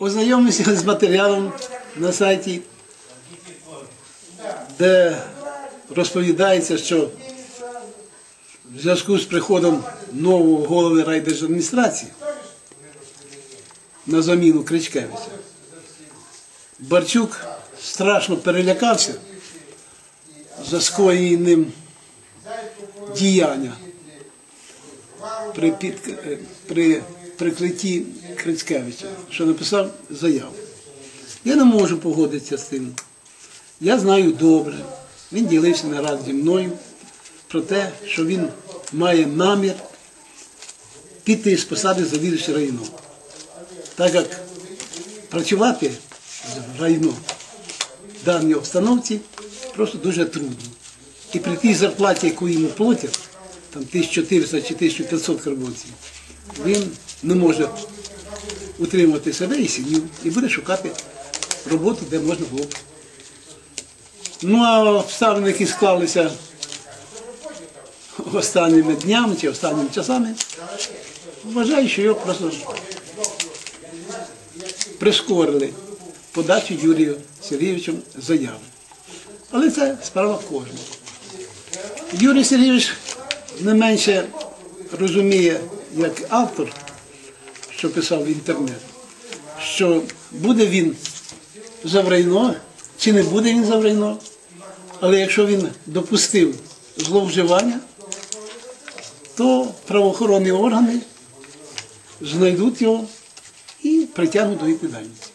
Ознайомився з матеріалом на сайті, де розповідається, що в зв'язку з приходом нового голови райдержадміністрації на заміну Кричкевича, Барчук страшно перелякався за скоєні ним діяння при, під, при прикритті Крицкевича, що написав заяву. Я не можу погодитися з тим. Я знаю добре. Він ділився не раз зі мною про те, що він має намір піти з посади завідувача району. Так як працювати в району в даній обстановці просто дуже трудно. І при тій зарплаті, яку йому платять, там 1400 чи 1500 карбонців, він не може утримувати себе і сім'ю, і буде шукати роботу, де можна було. б. Ну а обставини, які склалися останніми днями чи останніми часами, вважаю, що його просто прискорили подачу Юрію Сергійовичем заяви. Але це справа кожного. Юрій Сергійович не менше розуміє, як автор, що писав в інтернет, що буде він заврайно, чи не буде він заврайно, але якщо він допустив зловживання, то правоохоронні органи знайдуть його і притягнуть до відповідальності.